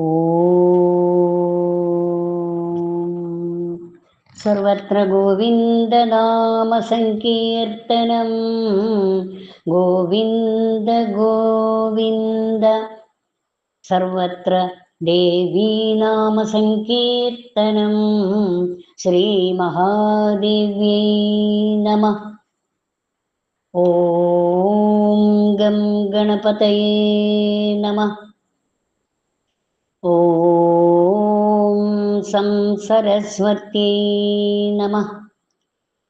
ॐ सर्वत्र गोविन्दनामसङ्कीर्तनं गोविन्द गोविन्द सर्वत्र देवीनामसङ्कीर्तनं श्रीमहादेव्यै नमः ॐ गं गणपतये नमः ॐ सं सरस्वत्यै नमः।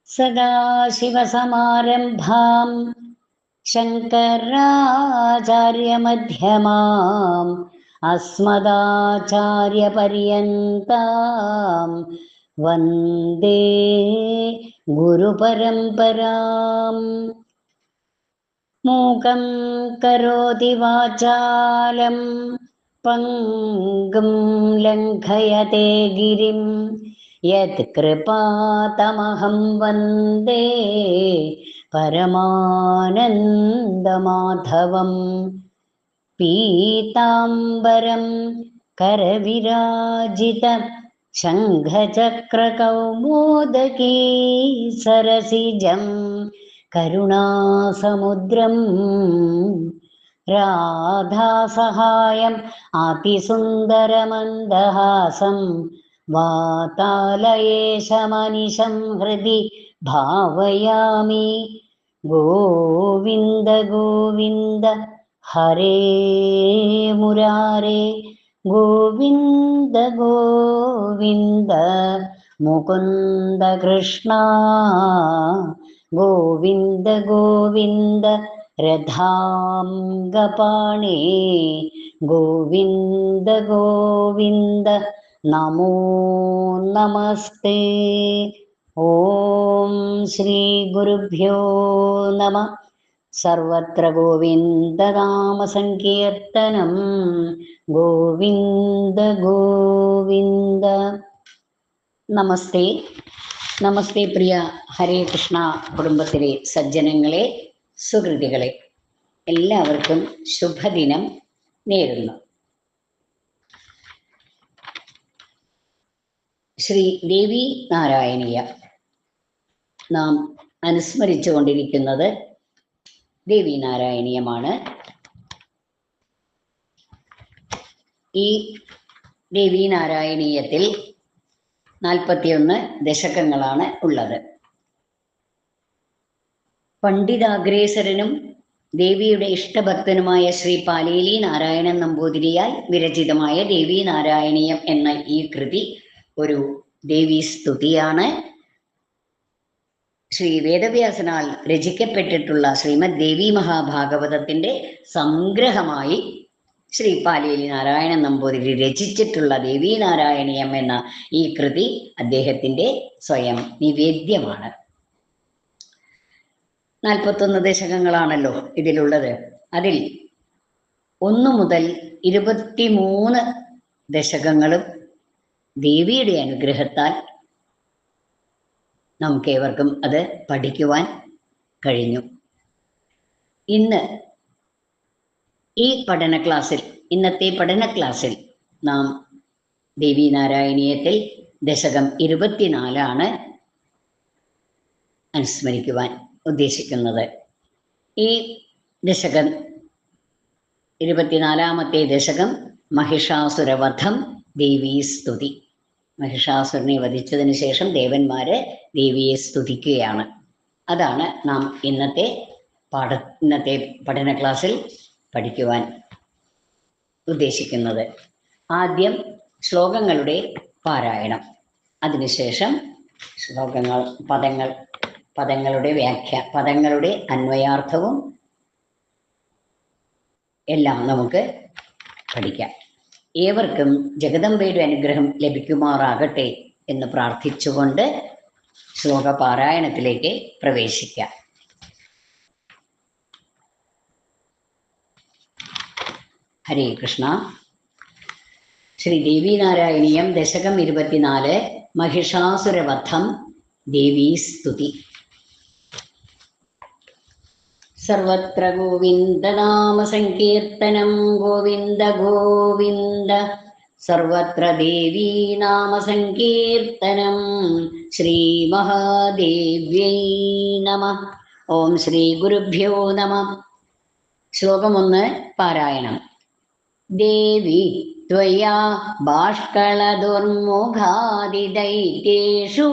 सदाशिवसमारम्भां शङ्कराचार्यमध्यमाम् अस्मदाचार्यपर्यन्तां वन्दे गुरुपरम्पराम्। मूकं करोति वाचालं पङ्गुं लङ्घयते गिरिं यत्कृपातमहं वन्दे परमानन्दमाधवं। पीताम्बरं करविराजित शङ्खचक्रकौमोदकी सरसिजं करुणासमुद्रं राधासहायम् अतिसुन्दरमन्दहासं वातालयेशमनिशं हृदि भावयामि। गोविन्द गोविन्द हरे मुरारे। गोविन्द गोविन्द मुकुन्द कृष्णा गोविन्द गोविन्द रथाङ्गपाणे गोविन्द गोविन्द नमो नमस्ते ॐ श्रीगुरुभ्यो नमः सर्वत्र गोविन्दनामसङ्कीर्तनं गोविन्द गोविन्द നമസ്തേ നമസ്തേ പ്രിയ ഹരേ കൃഷ്ണ കുടുംബത്തിലെ സജ്ജനങ്ങളെ സുഹൃതികളെ എല്ലാവർക്കും ശുഭദിനം നേരുന്നു. ശ്രീ ദേവി നാരായണീയ നാം അനുസ്മരിച്ചു കൊണ്ടിരിക്കുന്നത് ദേവി നാരായണീയമാണ്. ഈ ദേവി നാരായണീയത്തിൽ നാൽപ്പത്തിയൊന്ന് ദശകങ്ങളാണ് ഉള്ളത്. പണ്ഡിതാഗ്രേസരനും ദേവിയുടെ ഇഷ്ടഭക്തനുമായ ശ്രീ പാലേലി നാരായണൻ നമ്പൂതിരിയാൽ വിരചിതമായ ദേവി നാരായണീയം എന്ന ഈ കൃതി ഒരു ദേവി സ്തുതിയാണ്. ശ്രീ വേദവ്യാസനാൽ രചിക്കപ്പെട്ടിട്ടുള്ള ശ്രീമദ് ദേവി മഹാഭാഗവതത്തിന്റെ സംഗ്രഹമായി ശ്രീ പാലേലി നാരായണൻ നമ്പൂതിരി രചിച്ചിട്ടുള്ള ദേവി നാരായണീയം എന്ന ഈ കൃതി അദ്ദേഹത്തിന്റെ സ്വയം നിവേദ്യമാണ്. നാൽപ്പത്തൊന്ന് ദശകങ്ങളാണല്ലോ ഇതിലുള്ളത്. അതിൽ ഒന്നു മുതൽ ഇരുപത്തിമൂന്ന് ദശകങ്ങളും ദേവിയുടെ അനുഗ്രഹത്താൽ നമുക്കേവർക്കും അത് പഠിക്കുവാൻ കഴിഞ്ഞു. ഇന്ന് ഈ പഠന ക്ലാസ്സിൽ ഇന്നത്തെ പഠന ക്ലാസ്സിൽ നാം ദേവി നാരായണീയത്തിൽ ദശകം ഇരുപത്തിനാലാണ് അനുസ്മരിക്കുവാൻ ഉദ്ദേശിക്കുന്നത്. ഈ ദശകം ഇരുപത്തിനാലാമത്തെ ദശകം മഹിഷാസുരവധം ദേവീ സ്തുതി. മഹിഷാസുരനെ വധിച്ചതിന് ശേഷം ദേവന്മാരെ ദേവിയെ സ്തുതിക്കുകയാണ്. അതാണ് നാം ഇന്നത്തെ പാഠ ഇന്നത്തെ പഠന ക്ലാസ്സിൽ പഠിക്കുവാൻ ഉദ്ദേശിക്കുന്നത്. ആദ്യം ശ്ലോകങ്ങളുടെ പാരായണം. അതിനുശേഷം ശ്ലോകങ്ങൾ പദങ്ങൾ പദങ്ങളുടെ വ്യാഖ്യ പദങ്ങളുടെ അന്വയാർത്ഥവും എല്ലാം നമുക്ക് പഠിക്കാം. ഏവർക്കും ജഗദംബയുടെ അനുഗ്രഹം ലഭിക്കുമാറാകട്ടെ എന്ന് പ്രാർത്ഥിച്ചുകൊണ്ട് ശ്ലോക പാരായണത്തിലേക്ക് പ്രവേശിക്കാം. ഹരേ കൃഷ്ണ. ശ്രീ ദേവി നാരായണീയം ദശകം ഇരുപത്തിനാല് മഹിഷാസുരവധം ദേവീ സ്തുതി. സർവത്ര ഗോവിന്ദനാമ സങ്കീർത്തനം ഗോവിന്ദ ഗോവിന്ദ സർവത്ര ദേവീ നാമ സങ്കീർത്തനം ശ്രീമഹാദേവ്യൈ നമ ഓം ശ്രീ ഗുരുഭ്യോ നമ ശ്ലോകം ഒന്ന് പാരായണം ദേവി त्वया बाष्कलदुर्मुखादिदैत्येषु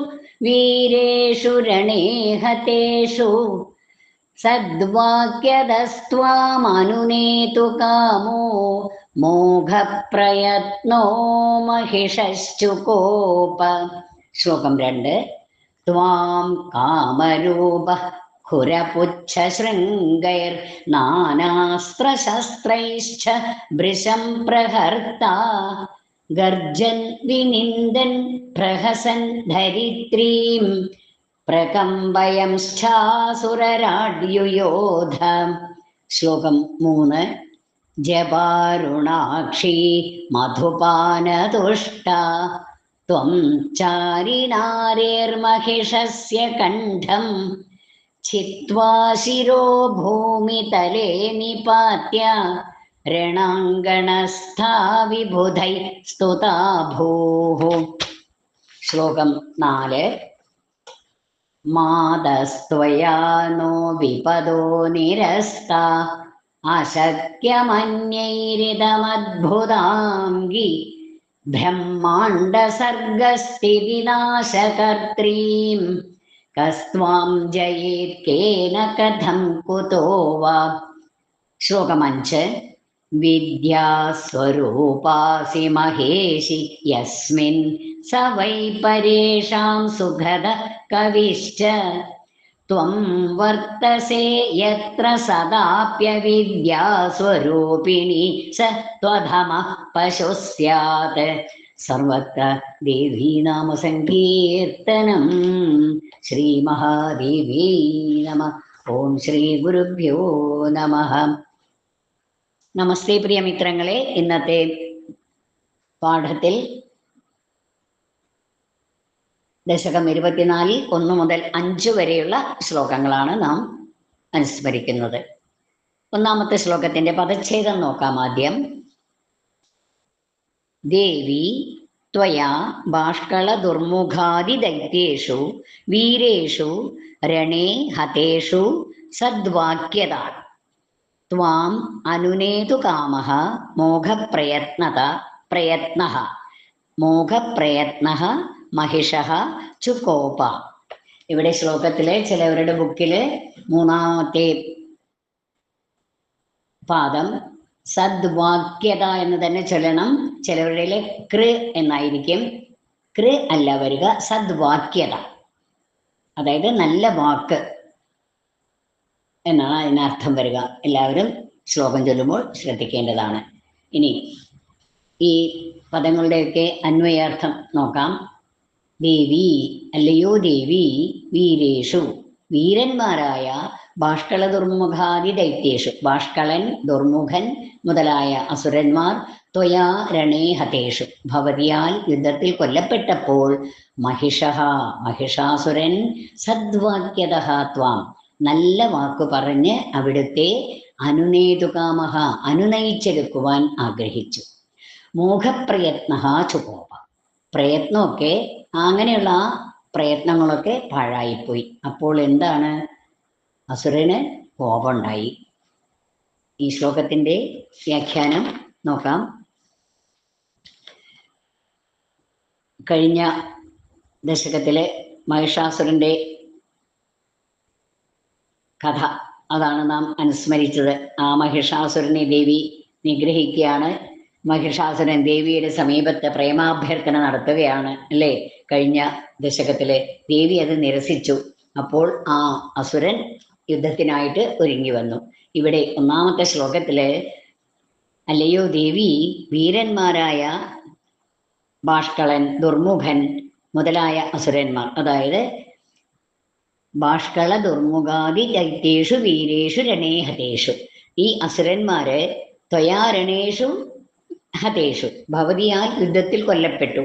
वीरेषु रणे हतेषु सद्वाक्यदस्त्वामनुनेतु कामो मोघप्रयत्नो महिषश्चुकोप। श्लोकं रण्ड् त्वां कामरूपः खुरपुच्छशृङ्गैर्नानास्त्रशस्त्रैश्च भृशं प्रहर्ता। गर्जन् विनिन्दन् प्रहसन् धरित्रीम् പ്രകമ്പയംശ്ചാസുരരാഡ്യുയോധ ശ്ലോകം മൂന്ന് ജപാരുണാക്ഷി മധുപാനതുഷ്ട ത്വം ചാരിനാരേർമഹിഷസ്യ കണ്ഠം छित्त्वा शिरो भूमितले निपात्य രണാങ്കണസ്ഥാ വിബുധൈ സ്തുതാ ഭൂः ശ്ലോകം നാല് मातस्त्वया नो विपदो निरस्ता। अशक्यमन्यैरिदमद्भुताङ्गि ब्रह्माण्डसर्गस्थितिनाशकर्त्रीं कस्त्वां जयेत् केन कथं कुतो वा? श्लोकमञ्च। विद्यास्वरूपासि महेशि यस्मिन् സ വൈ പരേഷാം സുഖദ കവിശ്ച ത്വം വർത്തസേ യത്ര സദാപ്യവിദ്യാസ്വരൂപിണി സ ത്വധമഃ പശു സ്യാത് സർവത്ര ദേവീനാമസങ്കീർത്തനം ശ്രീമഹാദേവീ നമ ഓം ശ്രീ ഗുരുഭ്യോ നമ നമസ്തേ പ്രിയ മിത്രങ്ങളെ ഇന്നത്തെ പാഠത്തിൽ ദശകം ഇരുപത്തിനാലിൽ ഒന്ന് മുതൽ അഞ്ച് വരെയുള്ള ശ്ലോകങ്ങളാണ് നാം അനുസ്മരിക്കുന്നത് ഒന്നാമത്തെ ശ്ലോകത്തിന്റെ പദച്ഛേദം നോക്കാം ആദ്യം ദേവി त्वया बाष्कलदुर्मुखादिदैत्येषु वीरेषु रणे हतेषु सद्वाक्यता त्वाम् अनुनेतु कामः मोघप्रयत्नत प्रयत्नः മോഘപ്രയത്നഃ മഹിഷഃ ചുക്കോപ ഇവിടെ ശ്ലോകത്തിലെ ചിലവരുടെ ബുക്കിൽ മൂന്നാമത്തെ പാദം സദ്വാക്യത എന്ന് തന്നെ ചൊല്ലണം. ചിലവരുടെ കൃ എന്നായിരിക്കും. കൃ അല്ല വരിക സദ്വാക്യത. അതായത് നല്ല വാക്ക് എന്നാണ് അതിനർത്ഥം വരിക. എല്ലാവരും ശ്ലോകം ചൊല്ലുമ്പോൾ ശ്രദ്ധിക്കേണ്ടതാണ്. ഇനി ഈ പദങ്ങളുടെയൊക്കെ അന്വയാർത്ഥം നോക്കാം. ദേവി അല്ലയോ ദേവി വീരേഷു. വീരന്മാരായ ബാഷ്കള ദുർമുഖാദി ദൈത്യേഷു. ബാഷ്കളൻ ദുർമുഖൻ മുതലായ അസുരന്മാർ ത്വയാ രണേ ഹതേഷു. ഭവതിയാൽ യുദ്ധത്തിൽ കൊല്ലപ്പെട്ടപ്പോൾ മഹിഷ മഹിഷാസുരൻ സദ്വാക്യത ത്വാം. നല്ല വാക്കു പറഞ്ഞ് അവിടുത്തെ അനുനേതുകാമഹ അനുനയിച്ചെടുക്കുവാൻ ആഗ്രഹിച്ചു. മോഹപ്രയത്ന ചുപോവ പ്രയത്നമൊക്കെ അങ്ങനെയുള്ള ആ പ്രയത്നങ്ങളൊക്കെ പാഴായിപ്പോയി. അപ്പോൾ എന്താണ്? അസുരന് കോപമുണ്ടായി. ഈ ശ്ലോകത്തിന്റെ വ്യാഖ്യാനം നോക്കാം. കഴിഞ്ഞ ദശകത്തിലെ മഹിഷാസുരന്റെ കഥ അതാണ് നാം അനുസ്മരിച്ചത്. ആ മഹിഷാസുരനെ ദേവി നിഗ്രഹിക്കുകയാണ്. മഹിഷാസുരൻ ദേവിയുടെ സമീപത്ത് പ്രേമാഭ്യർത്ഥന നടത്തുകയാണ് അല്ലേ? കഴിഞ്ഞ ദശകത്തിലെ ദേവി അത് നിരസിച്ചു. അപ്പോൾ ആ അസുരൻ യുദ്ധത്തിനായിട്ട് ഒരുങ്ങി വന്നു. ഇവിടെ ഒന്നാമത്തെ ശ്ലോകത്തിൽ അല്ലയോ ദേവി വീരന്മാരായ ബാഷ്കളൻ ദുർമുഖൻ മുതലായ അസുരന്മാർ അതായത് ബാഷ്കള ദുർമുഖാദി ദൈത്യേഷു വീരേഷു രണേഹതേഷു ഈ അസുരന്മാര് ത്വയാരണേഷു ഹതേഷു ഭവതിയാൽ യുദ്ധത്തിൽ കൊല്ലപ്പെട്ടു.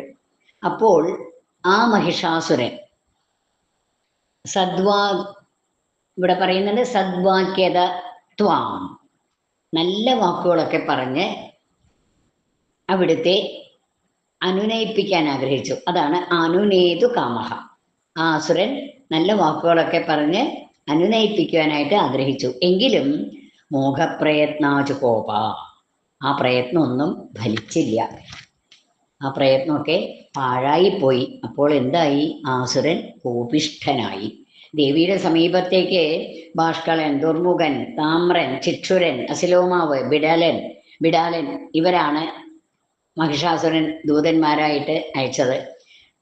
അപ്പോൾ ആ മഹിഷാസുരൻ. സദ്വാ ഇവിടെ പറയുന്നുണ്ട് സദ്വാക്യത ത്വാം. നല്ല വാക്കുകളൊക്കെ പറഞ്ഞ് അവിടുത്തെ അനുനയിപ്പിക്കാൻ ആഗ്രഹിച്ചു. അതാണ് അനുനേതു കാമഹ. ആസുരൻ നല്ല വാക്കുകളൊക്കെ പറഞ്ഞ് അനുനയിപ്പിക്കുവാനായിട്ട് ആഗ്രഹിച്ചു. എങ്കിലും മോഹപ്രയത്നാചു കോപ ആ പ്രയത്നമൊന്നും ഫലിച്ചില്ല. ആ പ്രയത്നമൊക്കെ പാഴായിപ്പോയി. അപ്പോൾ എന്തായി? ആസുരൻ കോപിഷ്ഠനായി. ദേവിയുടെ സമീപത്തേക്ക് ഭാഷ്കളൻ ദുർമുഖൻ താമ്രൻ ചിക്ഷുരൻ അസിലോമാവ് ബിഡാലൻ ബിഡാലൻ ഇവരാണ് മഹിഷാസുരൻ ദൂതന്മാരായിട്ട് അയച്ചത്.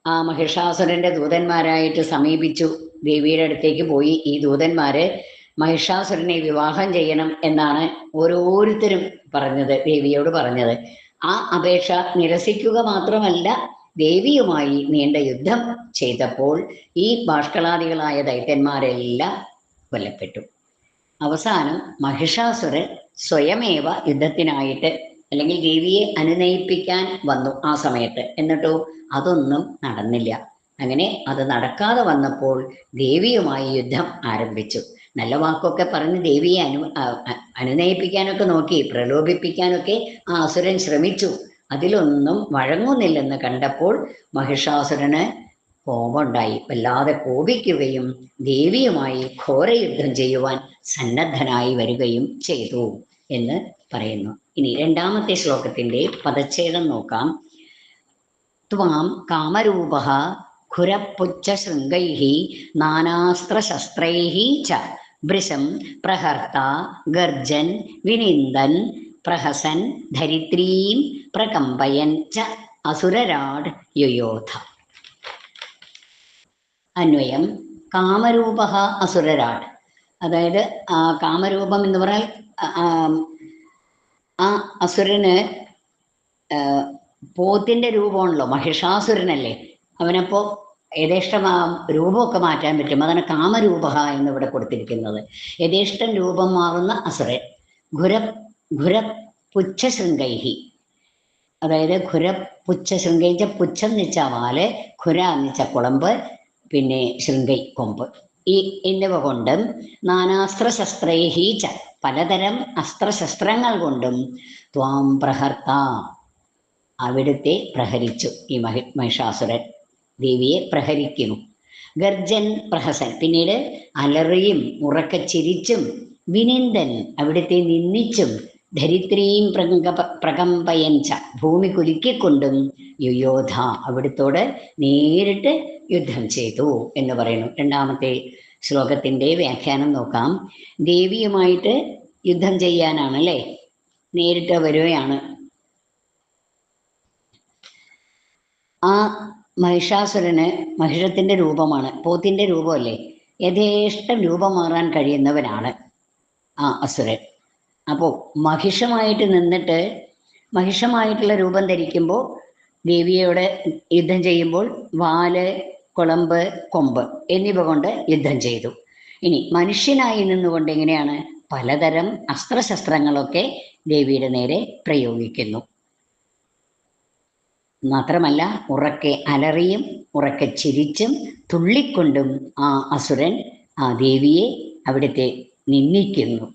ആ മഹിഷാസുരന്റെ ദൂതന്മാരായിട്ട് സമീപിച്ചു. ദേവിയുടെ അടുത്തേക്ക് പോയി ഈ ദൂതന്മാര് മഹിഷാസുരനെ വിവാഹം ചെയ്യണം എന്നാണ് ഓരോരുത്തരും പറഞ്ഞത് ദേവിയോട് പറഞ്ഞത്. ആ അപേക്ഷ നിരസിക്കുക മാത്രമല്ല ദേവിയുമായി നീണ്ട യുദ്ധം ചെയ്തപ്പോൾ ഈ ബാഷ്കളാദികളായ ദൈത്യന്മാരെല്ലാം കൊല്ലപ്പെട്ടു. അവസാനം മഹിഷാസുരൻ സ്വയമേവ യുദ്ധത്തിനായിട്ട് അല്ലെങ്കിൽ ദേവിയെ അനുനയിപ്പിക്കാൻ വന്നു ആ സമയത്ത്. എന്നിട്ടോ? അതൊന്നും നടന്നില്ല. അങ്ങനെ അത് നടക്കാതെ വന്നപ്പോൾ ദേവിയുമായി യുദ്ധം ആരംഭിച്ചു. നല്ല വാക്കൊക്കെ പറഞ്ഞ് ദേവിയെ അനു അനുനയിപ്പിക്കാനൊക്കെ നോക്കി പ്രലോഭിപ്പിക്കാനൊക്കെ ആ അസുരൻ ശ്രമിച്ചു. അതിലൊന്നും വഴങ്ങുന്നില്ലെന്ന് കണ്ടപ്പോൾ മഹിഷാസുരന് കോപമുണ്ടായി. വല്ലാതെ കോപിക്കുകയും ദേവിയുമായി ഘോരയുദ്ധം ചെയ്യുവാൻ സന്നദ്ധനായി വരികയും ചെയ്തു എന്ന് പറയുന്നു. ഇനി രണ്ടാമത്തെ ശ്ലോകത്തിന്റെ പദച്ഛേദം നോക്കാം. ത്വാം കാമരൂപ ഖുരപ്പുച്ഛ ശൃംഗൈ നാനാസ്ത്രശസ്ത്രൈ ച വൃശം പ്രഹർത്ത ഗർജൻ വിനിന്ദൻ പ്രഹസൻ ധരിത്രീം പ്രകമ്പയൻ ച അസുരരാട് യുയോധ. അന്വയം കാമരൂപ അസുരരാട്. അതായത് ആ കാമരൂപം എന്ന് പറഞ്ഞാൽ ആ അസുരന് പോത്തിന്റെ രൂപമാണല്ലോ മഹിഷാസുരനല്ലേ? അവനപ്പോ യഥേഷ്ടം ആ രൂപമൊക്കെ മാറ്റാൻ പറ്റും. അതാണ് കാമരൂപ എന്ന് ഇവിടെ കൊടുത്തിരിക്കുന്നത്. യഥേഷ്ടം രൂപം മാറുന്ന അസുരൻ ഘുര ഘുര പുച്ഛശൃംഗൈഹി അതായത് ഘുര പുച്ഛ ശൃംഗൈച്ച പുച്ഛം നിച്ച വാൽ ഖുര നിച്ച കുളമ്പ് പിന്നെ ശൃംഗൈ കൊമ്പ്. ഈ എന്നിവ കൊണ്ടും നാനാസ്ത്ര ച പലതരം അസ്ത്രശസ്ത്രങ്ങൾ കൊണ്ടും ത്വാം പ്രഹർത്ത. അവിടുത്തെ പ്രഹരിച്ചു ഈ മഹി മഹിഷാസുരൻ. ദേവിയെ പ്രഹരിക്കുന്നു. ഗർജൻ പ്രഹസൻ. പിന്നീട് അലറിയും ഉറക്ക ചിരിച്ചും വിനിന്ദൻ അവിടുത്തെ നിന്ദിച്ചും ധരിത്രിയും പ്രകമ്പ പ്രകമ്പയഞ്ച ഭൂമി കുലുക്കിക്കൊണ്ടും യുയോധ അവിടുത്തോട് നേരിട്ട് യുദ്ധം ചെയ്തു എന്ന് പറയുന്നു. രണ്ടാമത്തെ ശ്ലോകത്തിന്റെ വ്യാഖ്യാനം നോക്കാം. ദേവിയുമായിട്ട് യുദ്ധം ചെയ്യാനാണ് അല്ലേ നേരിട്ട് വരികയാണ്. ആ മഹിഷാസുരന് മഹിഷത്തിന്റെ രൂപമാണ്. പോത്തിന്റെ രൂപമല്ലേ? യഥേഷ്ടം രൂപം മാറാൻ കഴിയുന്നവനാണ്. ആ അസുരൻ. അപ്പോൾ മഹിഷമായിട്ട് നിന്നിട്ട് മഹിഷമായിട്ടുള്ള രൂപം ധരിക്കുമ്പോൾ ദേവിയോട് യുദ്ധം ചെയ്യുമ്പോൾ വാൽ കുളമ്പ് കൊമ്പ് എന്നിവ കൊണ്ട് യുദ്ധം ചെയ്തു. ഇനി മനുഷ്യനായി നിന്നുകൊണ്ട് എങ്ങനെയാണ്? പലതരം അസ്ത്രശസ്ത്രങ്ങളൊക്കെ ദേവിയുടെ നേരെ പ്രയോഗിക്കുന്നു. മാത്രമല്ല ഉറക്കെ അലറിയും ഉറക്കെ ചിരിച്ചും തുള്ളിക്കൊണ്ടും ആ അസുരൻ ആ ദേവിയെ അവിടുത്തെ നിന്ദിക്കുന്നു.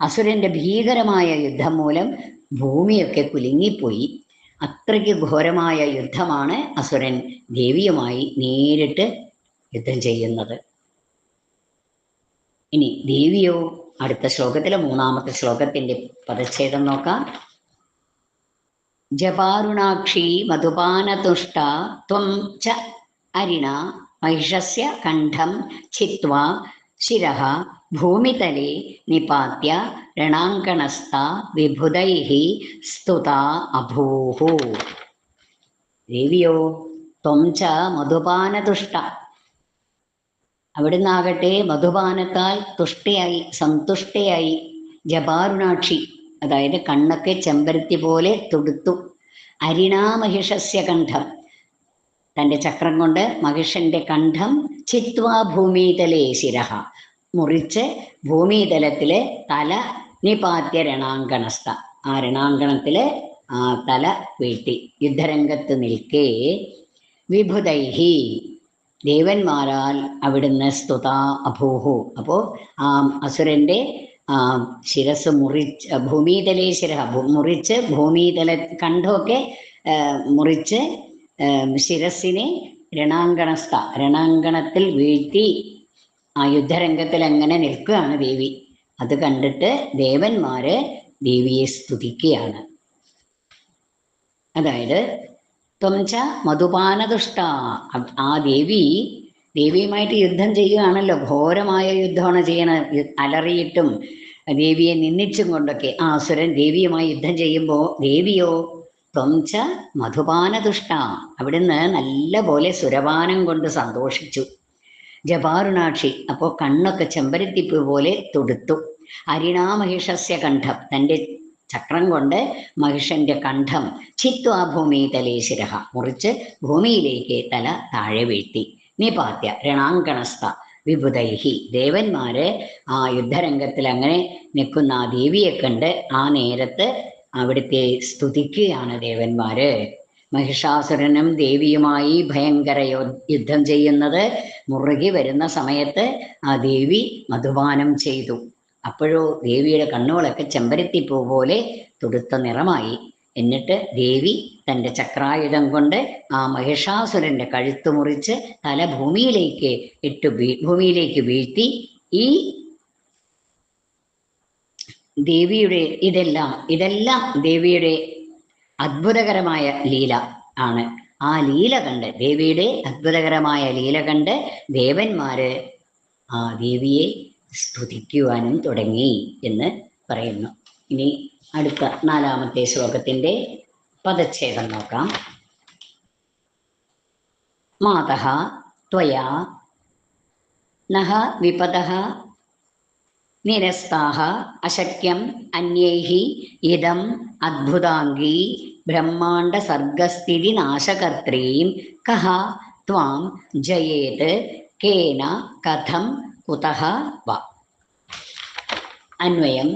അസുരന്റെ ഭീകരമായ യുദ്ധം മൂലം ഭൂമിയൊക്കെ കുലുങ്ങിപ്പോയി. അത്രയ്ക്ക് ഘോരമായ യുദ്ധമാണ് അസുരൻ ദേവിയുമായി നേരിട്ട് യുദ്ധം ചെയ്യുന്നത്. ഇനി ദേവിയോ? അടുത്ത ശ്ലോകത്തിലെ മൂന്നാമത്തെ ശ്ലോകത്തിന്റെ പദച്ഛേദം നോക്കാം. ജപാരുണാക്ഷി മധുപാനതുഷ്ട ത്വം ച അരിണ മഹിഷസ്യ കണ്ഠം ഛിത്വാ ശിരഃ ഭൂമിതലെ നിപാത്യ രണാങ്കണസ്ഥ വിഭുതൈः സ്തുത അഭൂः ദേവിയോ ത്വം ച മധുപാനതുഷ്ട അവിടുന്നാകട്ടെ മധുപാനത്താൽ തുഷ്ടയായി സന്തുഷ്ടയായി ജപാരുണാക്ഷി. അതായത് കണ്ണൊക്കെ ചെമ്പരത്തി പോലെ തൊടുത്തു അരിണാമഹിഷസ്യ കണ്ഠം. തന്റെ ചക്രം കൊണ്ട് മഹിഷന്റെ കണ്ഠം ചിത്വാ ഭൂമിതലേ ശിരഹ മുറിച്ച് ഭൂമിതലത്തിൽ തല നിപാത്യ രണാങ്കണസ്ഥ. ആ രണാങ്കണത്തിൽ ആ തല വീട്ടി യുദ്ധരംഗത്ത് നിൽക്കേ വിഭുതൈഹി ദേവന്മാരാൽ അവിടുന്ന് സ്തുത അഭൂഹു. അപ്പോ ആ അസുരന്റെ ശിരസ് മുറിച്ച് ഭൂമിതലേ ശിര മുറിച്ച് ഭൂമിതല കണ്ഠമൊക്കെ മുറിച്ച് ശിരസിനെ രണാങ്കണസ്ഥ രണാങ്കണത്തിൽ വീഴ്ത്തി ആ യുദ്ധരംഗത്തിൽ അങ്ങനെ നിൽക്കുകയാണ് ദേവി. അത് കണ്ടിട്ട് ദേവന്മാര് ദേവിയെ സ്തുതിക്കുകയാണ്. അതായത് ത്വംച മധുപാനദുഷ്ട ആ ദേവി ദേവിയുമായിട്ട് യുദ്ധം ചെയ്യുകയാണല്ലോ. ഘോരമായ യുദ്ധമാണ് ചെയ്യണ. അലറിയിട്ടും ദേവിയെ നിന്ദിച്ചും കൊണ്ടൊക്കെ ആ അസുരൻ ദേവിയുമായി യുദ്ധം ചെയ്യുമ്പോൾ ദേവിയോ ത്വംച മധുപാനതുഷ്ട. അവിടുന്ന് നല്ല പോലെ സുരപാനം കൊണ്ട് സന്തോഷിച്ചു. ജപാരുണാക്ഷി അപ്പോൾ കണ്ണൊക്കെ ചെമ്പരത്തിപ്പ് പോലെ തൊടുത്തു. അരിണാമഹിഷസ്യ കണ്ഠം. തന്റെ ചക്രം കൊണ്ട് മഹിഷന്റെ കണ്ഠം ചിത്വാ ഭൂമി തലേശിരഹ മുറിച്ച് ഭൂമിയിലേക്ക് തല താഴെ വീഴ്ത്തി. നിപാത്യ രണാങ്കണസ്ഥ വിഭുതൈഹി ദേവന്മാര് ആ യുദ്ധരംഗത്തിൽ അങ്ങനെ നിൽക്കുന്ന ആ ദേവിയെ കണ്ട് ആ നേരത്ത് അവിടുത്തെ സ്തുതിക്കുകയാണ് ദേവന്മാര്. മഹിഷാസുരനും ദേവിയുമായി ഭയങ്കര യുദ്ധം ചെയ്യുന്നത് മുറുകി വരുന്ന സമയത്ത് ആ ദേവി മധുപാനം ചെയ്തു. അപ്പോഴോ ദേവിയുടെ കണ്ണുകളൊക്കെ ചെമ്പരത്തിപ്പൂ പോലെ തുടുത്ത നിറമായി. എന്നിട്ട് ദേവി തന്റെ ചക്രായുധം കൊണ്ട് ആ മഹിഷാസുരന്റെ കഴുത്ത് മുറിച്ച് തല ഭൂമിയിലേക്ക് ഇട്ട് ഭൂമിയിലേക്ക് വീഴ്ത്തി. ഈ ദേവിയുടെ ഇതെല്ലാം ഇതെല്ലാം ദേവിയുടെ അത്ഭുതകരമായ ലീല ആണ്. ആ ലീല കണ്ട് ദേവിയുടെ അത്ഭുതകരമായ ലീല കണ്ട് ദേവന്മാര് ആ ദേവിയെ സ്തുതിക്കുവാനും തുടങ്ങി എന്ന് പറയുന്നു. ഇനി അടുത്ത നാലാമത്തെ ശ്ലോകത്തിന്റെ പദച്ഛേദം നോക്കാം. മാതഃ ത്വയാ നഹ വിപദഹ നിരസ്താഹ അശക്യം അന്യൈഹി ഇതം അദ്ഭുതാംഗി ബ്രഹ്മാണ്ട സർഗസ്ഥിതി നാശകർത്രീം കഹ ത്വാം ജയേത് കേന കഥം കുതഹ വ. അന്വയം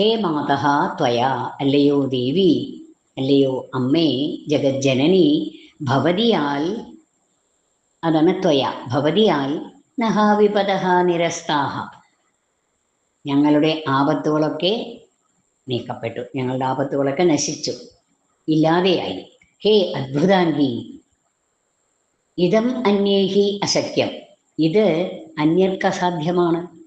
ഹേ മാതഹ ത്വയാ അല്ലയോ ദേവി അല്ലയോ അമ്മേ ജഗജ്ജനനി ഭവതിയാൽ അതാണ് ത്വയ ഭവതിയാൽ നഹാവിപദ നിരസ്താഹ. ഞങ്ങളുടെ ആപത്തുകളൊക്കെ നീക്കപ്പെട്ടു ഞങ്ങളുടെ ആപത്തുകളൊക്കെ നശിച്ചു ഇല്ലാതെയായി. ഹേ അദ്ഭുതാംഗി ഇതം അന്യേഹി അശക്യം ഇത് അന്യർക്ക് അസാധ്യമാണ്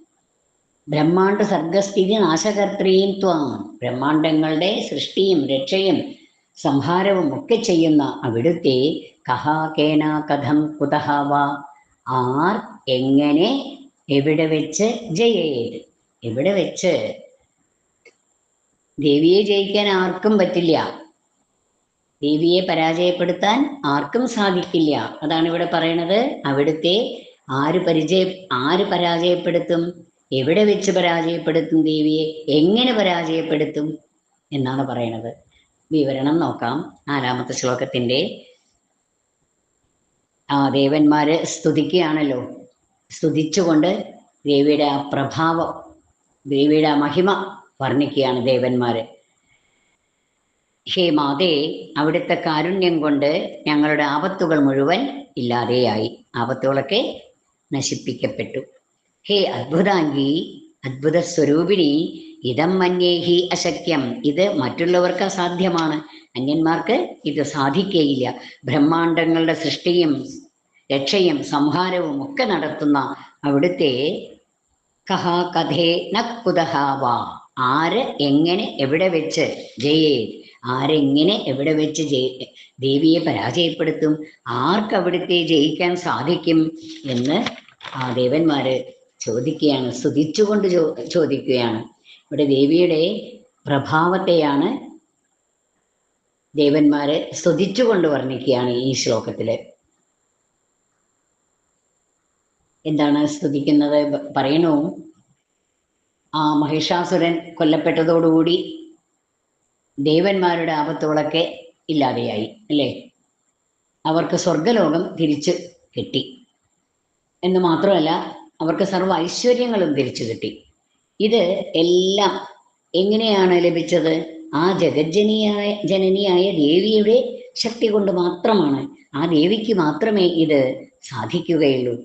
ബ്രഹ്മാണ്ട സർഗസ്ഥിതി നാശകർത്തിയും ത്വാം. ബ്രഹ്മാണ്ടങ്ങളുടെ സൃഷ്ടിയും രക്ഷയും സംഹാരവും ഒക്കെ ചെയ്യുന്ന അവിടുത്തെ കഹ കഥം കുതഹ വാ. ആർ എങ്ങനെ എവിടെ വെച്ച് ജയേത്? എവിടെ വെച്ച്? ദേവിയെ ജയിക്കാൻ ആർക്കും പറ്റില്ല. ദേവിയെ പരാജയപ്പെടുത്താൻ ആർക്കും സാധിക്കില്ല. അതാണ് ഇവിടെ പറയണത്. അവിടുത്തെ ആര് പരിചയ ആര് പരാജയപ്പെടുത്തും? എവിടെ വെച്ച് പരാജയപ്പെടുത്തും ദേവിയെ? എങ്ങനെ പരാജയപ്പെടുത്തും? എന്നാണ് പറയണത്. വിവരണം നോക്കാം. നാലാമത്തെ ശ്ലോകത്തിന്റെ ആ ദേവന്മാര് സ്തുതിക്കുകയാണല്ലോ. സ്തുതിച്ചുകൊണ്ട് ദേവിയുടെ ആ പ്രഭാവം ദേവിയുടെ ആ മഹിമ വർണിക്കുകയാണ് ദേവന്മാര്. ഹേ മാതേ അവിടുത്തെ കാരുണ്യം കൊണ്ട് ഞങ്ങളുടെ ആപത്തുകൾ മുഴുവൻ ഇല്ലാതെയായി. ആപത്തുകളൊക്കെ നശിപ്പിക്കപ്പെട്ടു. ഹേ അത്ഭുതാംഗി അത്ഭുത സ്വരൂപിണി ഇതം മന്യേ ഹി അശക്യം ഇത് മറ്റുള്ളവർക്ക് അസാധ്യമാണ്. അന്യന്മാർക്ക് ഇത് സാധിക്കുകയില്ല ബ്രഹ്മാണ്ടങ്ങളുടെ സൃഷ്ടിയും രക്ഷയും സംഹാരവും ഒക്കെ നടത്തുന്ന അവിടുത്തെ കഹ കഥേ നക്കുതഹാവ ആര് എങ്ങനെ എവിടെ വെച്ച് ജയേ? ആരെങ്ങനെ എവിടെ വെച്ച് ജയ ദേവിയെ പരാജയപ്പെടുത്തും? ആർക്ക് അവിടുത്തെ ജയിക്കാൻ സാധിക്കും എന്ന് ആ ദേവന്മാര് ചോദിക്കുകയാണ് സ്തുതിച്ചുകൊണ്ട് ചോ ചോദിക്കുകയാണ്. ഇവിടെ ദേവിയുടെ പ്രഭാവത്തെയാണ് ദേവന്മാരെ സ്തുതിച്ചുകൊണ്ട് വർണിക്കുകയാണ് ഈ ശ്ലോകത്തിൽ. എന്താണ് സ്തുതിക്കുന്നത്? പറയണു? ആ മഹിഷാസുരൻ കൊല്ലപ്പെട്ടതോടുകൂടി ദേവന്മാരുടെ ആപത്തുകളൊക്കെ ഇല്ലാതെയായി അല്ലേ? അവർക്ക് സ്വർഗലോകം തിരിച്ച് കിട്ടി. എന്ന് മാത്രമല്ല അവർക്ക് സർവ ഐശ്വര്യങ്ങളും തിരിച്ചു കിട്ടി. ഇത് എല്ലാം എങ്ങനെയാണ് ലഭിച്ചത്? ആ ജഗജ്ജനിയായ ജനനിയായ ദേവിയുടെ ശക്തി കൊണ്ട് മാത്രമാണ്. ആ ദേവിക്ക് മാത്രമേ ഇത് സാധിക്കുകയുള്ളൂ.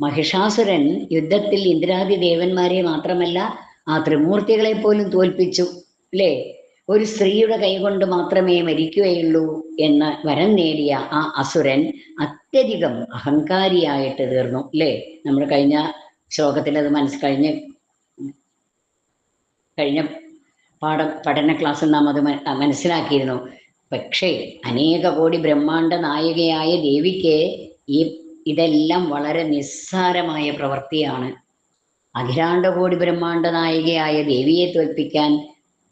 മഹിഷാസുരൻ യുദ്ധത്തിൽ ഇന്ദ്രാദി ദേവന്മാരെ മാത്രമല്ല ആ ത്രിമൂർത്തികളെ പോലും തോൽപ്പിച്ചു അല്ലേ? ഒരു സ്ത്രീയുടെ കൈകൊണ്ട് മാത്രമേ മരിക്കുകയുള്ളൂ എന്ന് വരം നേടിയ ആ അസുരൻ അത്യധികം അഹങ്കാരിയായിട്ട് തീർന്നു അല്ലേ? നമ്മൾ കഴിഞ്ഞ ശ്ലോകത്തിൽ അത് മനസ്സ് കഴിഞ്ഞ കഴിഞ്ഞ പാഠ പഠന ക്ലാസ്സിൽ നാം അത് മനസ്സിലാക്കിയിരുന്നു. പക്ഷേ അനേക കോടി ബ്രഹ്മാണ്ട നായികയായ ദേവിക്ക് ഈ ഇതെല്ലാം വളരെ നിസ്സാരമായ പ്രവൃത്തിയാണ്. അഖിലാണ്ട കോടി ബ്രഹ്മാണ്ട നായികയായ ദേവിയെ തോൽപ്പിക്കാൻ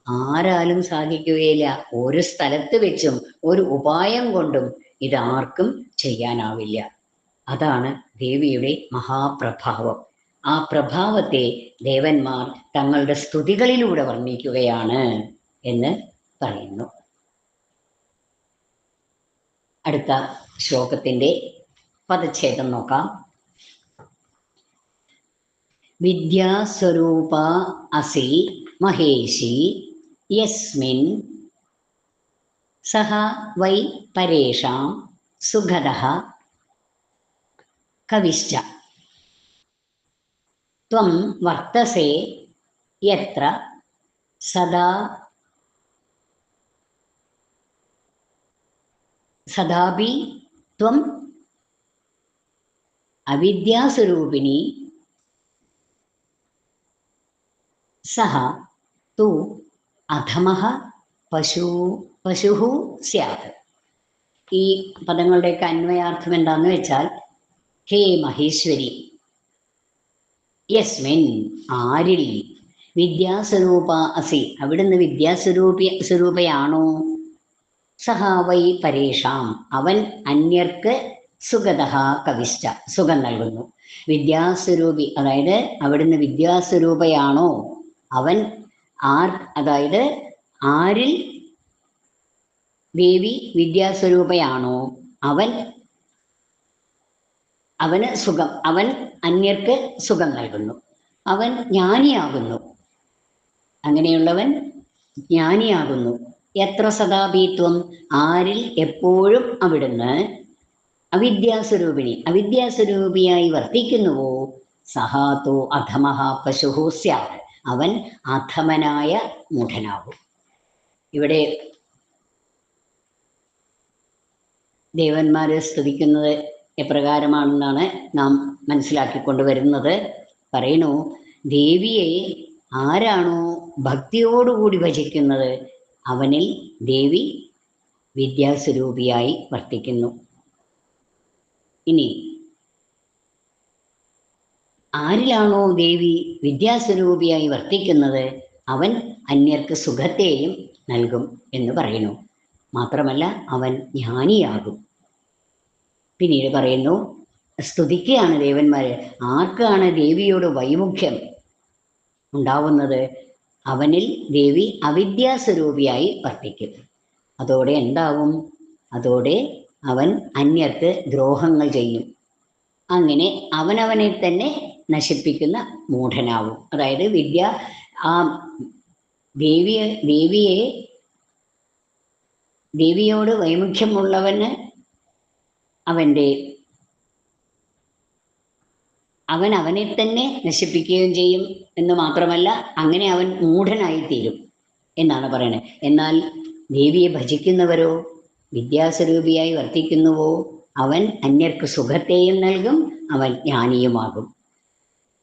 ആരാലും സാധിക്കുകയില്ല. ഒരു സ്ഥലത്ത് വെച്ചും ഒരു ഉപായം കൊണ്ടും ഇതാർക്കും ചെയ്യാനാവില്ല. അതാണ് ദേവിയുടെ മഹാപ്രഭാവം. ആ പ്രഭാവത്തെ ദേവന്മാർ തങ്ങളുടെ സ്തുതികളിലൂടെ വർണിക്കുകയാണ് എന്ന് പറയുന്നു. അടുത്ത ശ്ലോകത്തിന്റെ പദച്ഛേദം നോക്കാം. വിദ്യാസ്വരൂപ അസി മഹേഷി യസ്മിൻ സഹ വൈ പരേഷാം സുഖദ കവിശ്ച ത്വം വർത്തസേ യത്ര സദാ സദാപി ത്വം അവിദ്യാസ്വരൂപിണി സഹ തു അധമഃ പശു പശുഹു സ്യാത്. ഈ പദങ്ങളുടെയൊക്കെ അന്വയാർത്ഥം എന്താന്ന് വെച്ചാൽ ഹേ മഹേശ്വരി യസ്മിൻ ആരിൽ? വിദ്യാസ്വരൂപ അസി. അവിടുന്ന് വിദ്യാസ്വരൂപി സ്വരൂപയാണോ? സഹ വൈ പരേഷാം. അവൻ അന്യർക്ക് സുഗത കവിശ്ച സുഖം നൽകുന്നു. വിദ്യാസ്വരൂപി അതായത് അവിടുന്ന് വിദ്യാസ്വരൂപയാണോ? അവൻ ആർ അതായത് ആരിൽ ദേവി വിദ്യാസ്വരൂപയാണോ? അവൻ അവന് സുഖം അവൻ അന്യർക്ക് സുഖം നൽകുന്നു. അവൻ ജ്ഞാനിയാകുന്നു. അങ്ങനെയുള്ളവൻ ജ്ഞാനിയാകുന്നു. എത്ര സദാപീത്വം ആരിൽ എപ്പോഴും അവിടുന്ന് അവിദ്യാസ്വരൂപിണി അവിദ്യാസ്വരൂപിയായി വർത്തിക്കുന്നുവോ? സഹാത്തോ അധമഹ പശുഹോ സ്യാത്. അവൻ അധമനായ മൂഢനാകും. ഇവിടെ ദേവന്മാരെ സ്തുതിക്കുന്നത് എപ്രകാരമാണെന്നാണ് നാം മനസ്സിലാക്കിക്കൊണ്ടുവരുന്നത്. പറയുന്നു ദേവിയെ ആരാണോ ഭക്തിയോടുകൂടി ഭജിക്കുന്നത്? അവനിൽ ദേവി വിദ്യാസ്വരൂപിയായി വർത്തിക്കുന്നു. ഇനി ആരിലാണോ ദേവി വിദ്യാസ്വരൂപിയായി വർത്തിക്കുന്നത്? അവൻ അന്യർക്ക് സുഖത്തെയും നൽകും എന്ന് പറയുന്നു. മാത്രമല്ല അവൻ ജ്ഞാനിയാകും. പിന്നീട് പറയുന്നു സ്തുതിക്കുകയാണ് ദേവന്മാരെ. ആർക്കാണ് ദേവിയോട് വൈമുഖ്യം ഉണ്ടാവുന്നത്? അവനിൽ ദേവി അവിദ്യാസ്വരൂപിയായി വർത്തിക്കും. അതോടെ എന്താവും? അതോടെ അവൻ അന്യർക്ക് ദ്രോഹങ്ങൾ ചെയ്യും. അങ്ങനെ അവനവനെ തന്നെ നശിപ്പിക്കുന്ന മൂഢനാവും. അതായത് വിദ്യ ആ ദേവിയെ ദേവിയെ ദേവിയോട് വൈമുഖ്യമുള്ളവന് അവന്റെ അവൻ അവനെ തന്നെ നശിപ്പിക്കുകയും ചെയ്യും എന്ന് മാത്രമല്ല അങ്ങനെ അവൻ മൂഢനായി തീരും എന്നാണ് പറയുന്നത് എന്നാൽ ദേവിയെ ഭജിക്കുന്നവരോ വിദ്യാസ്വരൂപിയായി വർത്തിക്കുന്നുവോ അവൻ അന്യർക്ക് സുഖത്തെയും നൽകും അവൻ ജ്ഞാനിയുമാകും.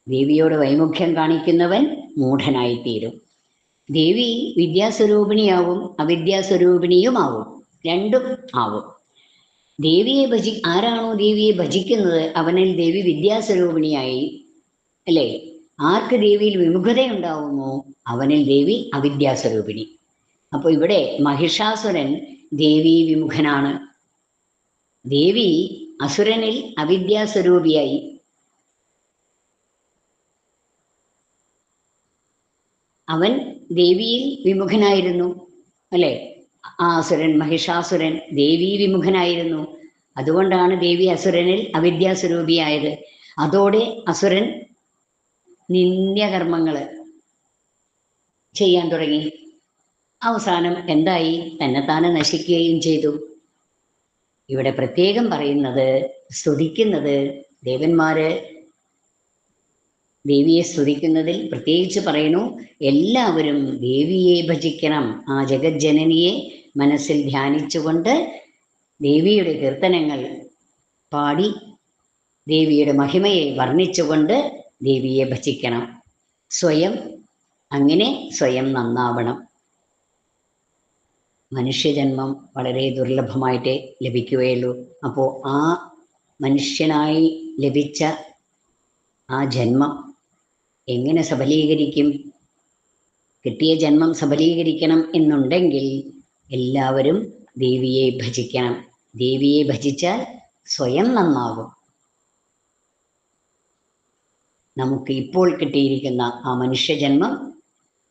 ദേവിയോട് വൈമുഖ്യം കാണിക്കുന്നവൻ മൂഢനായിത്തീരും. ദേവി വിദ്യാസ്വരൂപിണിയാവും അവിദ്യാസ്വരൂപിണിയുമാവും. രണ്ടും ആവും. ദേവിയെ ഭജി ആരാണോ ദേവിയെ ഭജിക്കുന്നത് അവനിൽ ദേവി വിദ്യാസ്വരൂപിണിയായി അല്ലേ? ആർക്ക് ദേവിയിൽ വിമുഖതയുണ്ടാവുമോ? അവനിൽ ദേവി അവിദ്യാസ്വരൂപിണി. അപ്പോൾ ഇവിടെ മഹിഷാസുരൻ ദേവി വിമുഖനാണ്. ദേവി അസുരനിൽ അവിദ്യാസ്വരൂപിയായി. അവൻ ദേവിയിൽ വിമുഖനായിരുന്നു അല്ലെ? ആ അസുരൻ മഹിഷാസുരൻ ദേവി വിമുഖനായിരുന്നു. അതുകൊണ്ടാണ് ദേവി അസുരനിൽ അവിദ്യാസ്വരൂപിയായത്. അതോടെ അസുരൻ നിന്ദ്യകർമ്മങ്ങൾ ചെയ്യാൻ തുടങ്ങി. അവസാനം എന്തായി? തന്നെത്താനെ നശിക്കുകയും ചെയ്തു. ഇവിടെ പ്രത്യേകം പറയുന്നത് സ്തുതിക്കുന്നത് ദേവന്മാര് ദേവിയെ സ്തുതിക്കുന്നതിൽ പ്രത്യേകിച്ച് പറയുന്നു എല്ലാവരും ദേവിയെ ഭജിക്കണം. ആ ജഗജ്ജനനിയെ മനസ്സിൽ ധ്യാനിച്ചുകൊണ്ട് ദേവിയുടെ കീർത്തനങ്ങൾ പാടി ദേവിയുടെ മഹിമയെ വർണിച്ചുകൊണ്ട് ദേവിയെ ഭജിക്കണം. സ്വയം അങ്ങനെ സ്വയം നന്നാവണം. മനുഷ്യജന്മം വളരെ ദുർലഭമായിട്ടേ ലഭിക്കുകയുള്ളൂ. അപ്പോൾ ആ മനുഷ്യനായി ലഭിച്ച ആ ജന്മം എങ്ങനെ സബലീകരിക്കും? കിട്ടിയ ജന്മം സബലീകരിക്കണം എന്നുണ്ടെങ്കിൽ എല്ലാവരും ദേവിയെ ഭജിക്കണം. ദേവിയെ ഭജിച്ചാൽ സ്വയം നന്നാകും. നമുക്ക് ഇപ്പോൾ കിട്ടിയിരിക്കുന്ന ആ മനുഷ്യജന്മം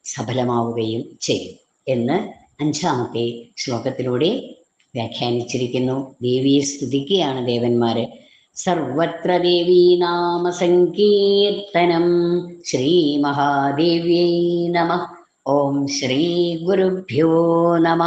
സഫലമാവുകയും ചെയ്യും എന്ന് അഞ്ചാമത്തെ ശ്ലോകത്തിലൂടെ വ്യാഖ്യാനിച്ചിരിക്കുന്നു. ദേവിയെ സ്തുതിക്കുകയാണ് ദേവന്മാര്. സർവത്ര ദേവീനാമ സങ്കീർത്തനം ശ്രീ മഹാദേവ്യൈ നമ ഓം ശ്രീ ഗുരുഭ്യോ നമ